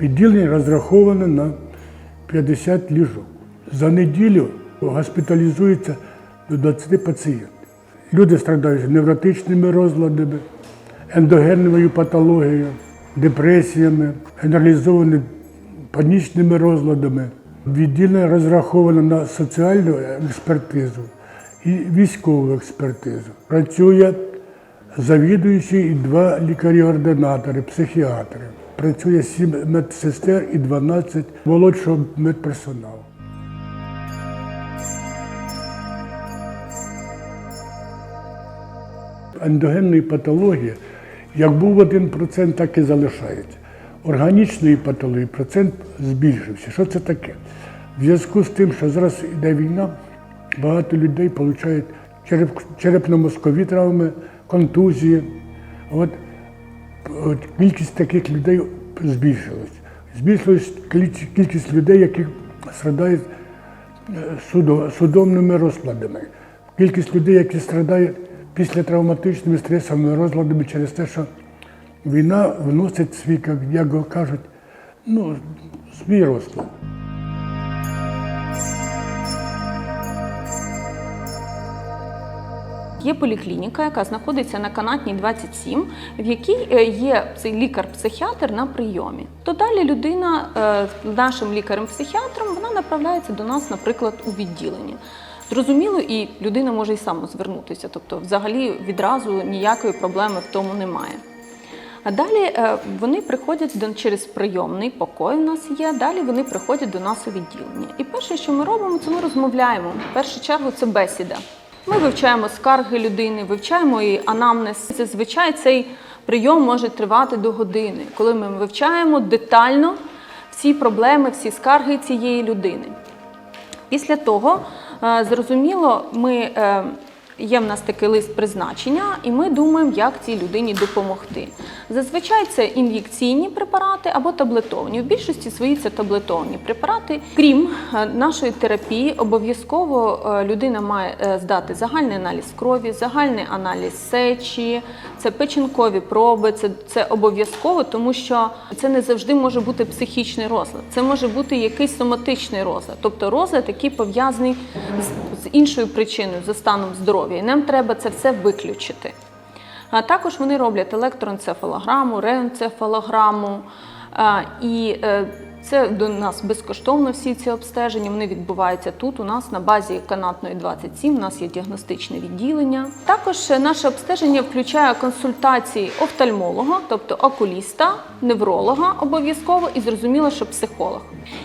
Відділення розраховане на 50 ліжок. За неділю госпіталізується до 20 пацієнтів. Люди страдають невротичними розладами, ендогенною патологією, депресіями, генералізованими панічними розладами. Відділення розраховане на соціальну експертизу і військову експертизу. Працює завідуючий і два лікарі-ординатори, психіатри. Працює сім медсестер і 12 молодшого медперсоналу. Ендогенної патології, як був 1%, так і залишається. Органічної патології процент збільшився. Що це таке? В зв'язку з тим, що зараз йде війна, багато людей отримують череп, черепно-мозкові травми, контузії. От, от кількість таких людей збільшилась. Збільшилась кількість людей, які страдають е, судо- судомними розладами. Кількість людей, які страдають післятравматичними стресовими розладами через те, що війна вносить свій, як кажуть, ну, свій розклад. Є поліклініка, яка знаходиться на канатній 27, в якій е, є цей лікар-психіатр на прийомі. То далі людина е, з нашим лікарем-психіатром вона направляється до нас, наприклад, у відділення. Зрозуміло, і людина може і сама звернутися, тобто, взагалі, відразу ніякої проблеми в тому немає. А далі е, вони приходять до через прийомний покой. У нас є. Далі вони приходять до нас у відділення. І перше, що ми робимо, це ми розмовляємо. В першу чергу це бесіда. Ми вивчаємо скарги людини, вивчаємо її анамнез. Зазвичай цей прийом може тривати до години, коли ми вивчаємо детально всі проблеми, всі скарги цієї людини. Після того, е, зрозуміло, ми, е, є в нас такий лист призначення, і ми думаємо, як цій людині допомогти. Зазвичай це ін'єкційні препарати або таблетовані. В більшості свої це таблетовані препарати. Крім е, нашої терапії, обов'язково е, людина має е, здати загальний аналіз крові, загальний аналіз сечі, це печінкові проби, це, це обов'язково, тому що це не завжди може бути психічний розлад. Це може бути якийсь соматичний розлад, тобто розлад, який пов'язаний з, з іншою причиною, за станом здоров'я. І нам треба це все виключити. А також вони роблять електроенцефалограму, реенцефалограму. І е, це до нас безкоштовно всі ці обстеження. Вони відбуваються тут. У нас на базі канатної 27. У нас є діагностичне відділення. Також наше обстеження включає консультації офтальмолога, тобто окуліста, невролога обов'язково і зрозуміло, що психолог.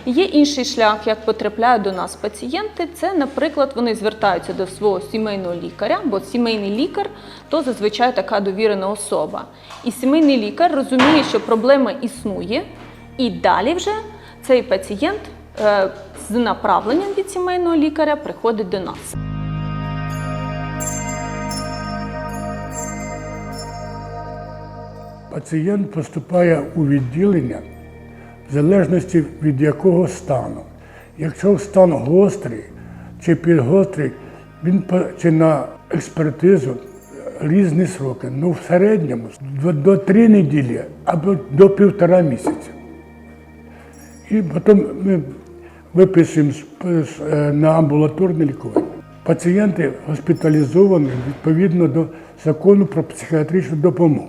Є інший шлях, як потрапляють до нас пацієнти. Це, наприклад, вони звертаються до свого сімейного лікаря, бо сімейний лікар то зазвичай така довірена особа. І сімейний лікар розуміє, що проблема існує, і далі вже цей пацієнт е, з направленням від сімейного лікаря приходить до нас. Пацієнт поступає у відділення в залежності від якого стану. Якщо стан гострий чи підгострий, він чи на експертизу різні сроки. Ну, в середньому до, до три неділі або до півтора місяця. І потім ми виписуємо е, на амбулаторне лікування. Пацієнти госпіталізовані відповідно до закону про психіатричну допомогу.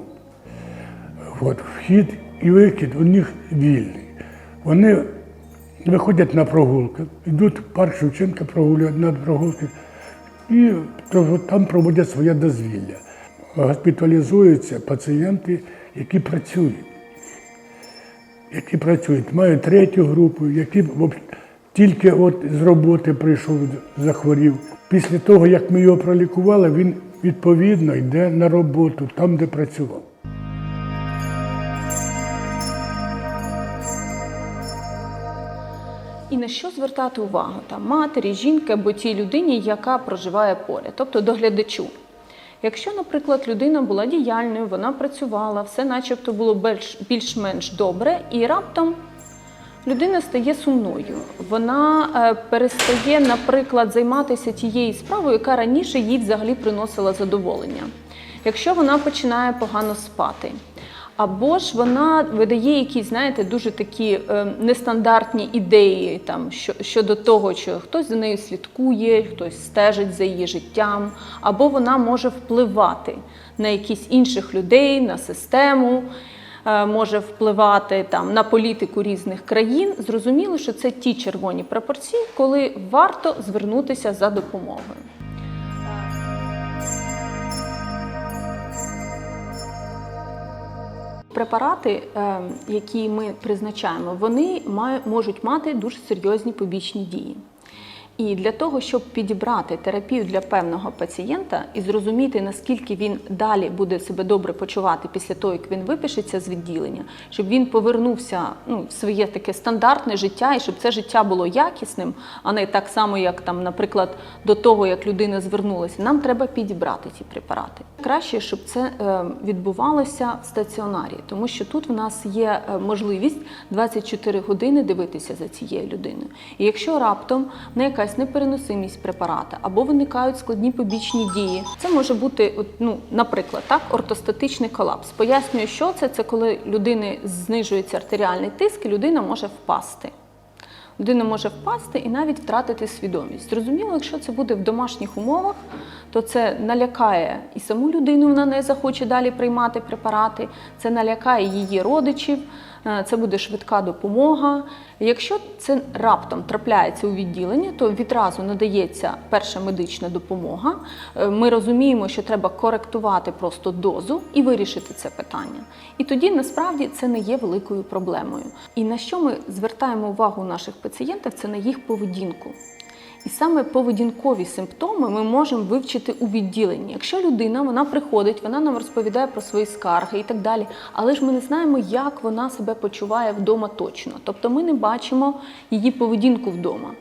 От, вхід і вихід у них вільний. Вони виходять на прогулки, йдуть в парк Шевченка прогулюють на прогулки і там проводять своє дозвілля. Госпіталізуються пацієнти, які працюють. Які працюють, мають третю групу, які тільки от з роботи прийшов, захворів. Після того, як ми його пролікували, він відповідно йде на роботу там, де працював. І на що звертати увагу там матері, жінки або тій людині, яка проживає поряд, тобто доглядачу. Якщо, наприклад, людина була діяльною, вона працювала, все начебто було більш- більш-менш добре, і раптом людина стає сумною. Вона е, перестає, наприклад, займатися тією справою, яка раніше їй взагалі приносила задоволення. Якщо вона починає погано спати, Або ж вона видає якісь, знаєте, дуже такі е, нестандартні ідеї там, що, щодо того, що хтось за нею слідкує, хтось стежить за її життям, або вона може впливати на якісь інших людей, на систему, е, може впливати там, на політику різних країн. Зрозуміло, що це ті червоні прапорці, коли варто звернутися за допомогою. Препарати, е, які ми призначаємо, вони можуть мати дуже серйозні побічні дії. І для того, щоб підібрати терапію для певного пацієнта і зрозуміти, наскільки він далі буде себе добре почувати після того, як він випишеться з відділення, щоб він повернувся ну, в своє таке стандартне життя, і щоб це життя було якісним, а не так само, як там, наприклад, до того, як людина звернулася, нам треба підібрати ці препарати. Краще, щоб це е, відбувалося в стаціонарі, тому що тут в нас є е, можливість 24 години дивитися за цією людиною. І якщо раптом не якась непереносимість препарата або виникають складні побічні дії, це може бути, ну, наприклад, так, ортостатичний колапс. Пояснюю, що це. Це коли людини знижується артеріальний тиск, і людина може впасти. Людина може впасти і навіть втратити свідомість. Зрозуміло, якщо це буде в домашніх умовах, то це налякає і саму людину, вона не захоче далі приймати препарати, це налякає її родичів, це буде швидка допомога. Якщо це раптом трапляється у відділенні, то відразу надається перша медична допомога. Е, Ми розуміємо, що треба коректувати просто дозу і вирішити це питання. І тоді насправді це не є великою проблемою. І на що ми звертаємо увагу наших пацієнтів, це на їх поведінку. І саме поведінкові симптоми ми можемо вивчити у відділенні. Якщо людина вона приходить, вона нам розповідає про свої скарги і так далі, але ж ми не знаємо, як вона себе почуває вдома точно. Тобто ми не бачимо її поведінку вдома.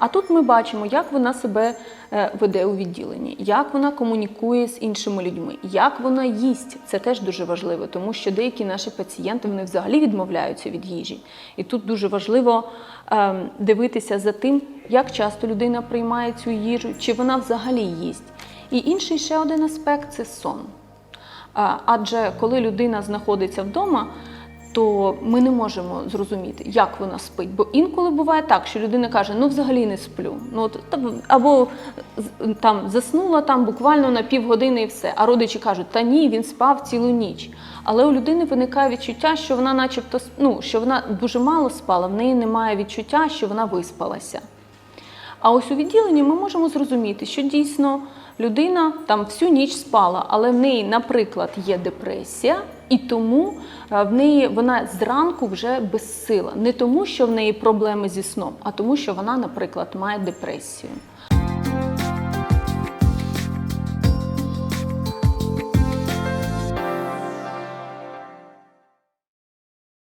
А тут ми бачимо, як вона себе е, веде у відділенні, як вона комунікує з іншими людьми, як вона їсть. Це теж дуже важливо, тому що деякі наші пацієнти вони взагалі відмовляються від їжі. І тут дуже важливо ем, дивитися за тим, як часто людина приймає цю їжу, чи вона взагалі їсть. І інший ще один аспект це сон. Адже коли людина знаходиться вдома, то ми не можемо зрозуміти, як вона спить. Бо інколи буває так, що людина каже, ну взагалі не сплю. Ну, от, або там заснула там буквально на півгодини і все. А родичі кажуть, та ні, він спав цілу ніч. Але у людини виникає відчуття, що вона, начебто, ну, що вона дуже мало спала, в неї немає відчуття, що вона виспалася. А ось у відділенні ми можемо зрозуміти, що дійсно людина там всю ніч спала, але в неї, наприклад, є депресія, і тому е, в неї вона зранку вже безсила. Не тому, що в неї проблеми зі сном, а тому, що вона, наприклад, має депресію.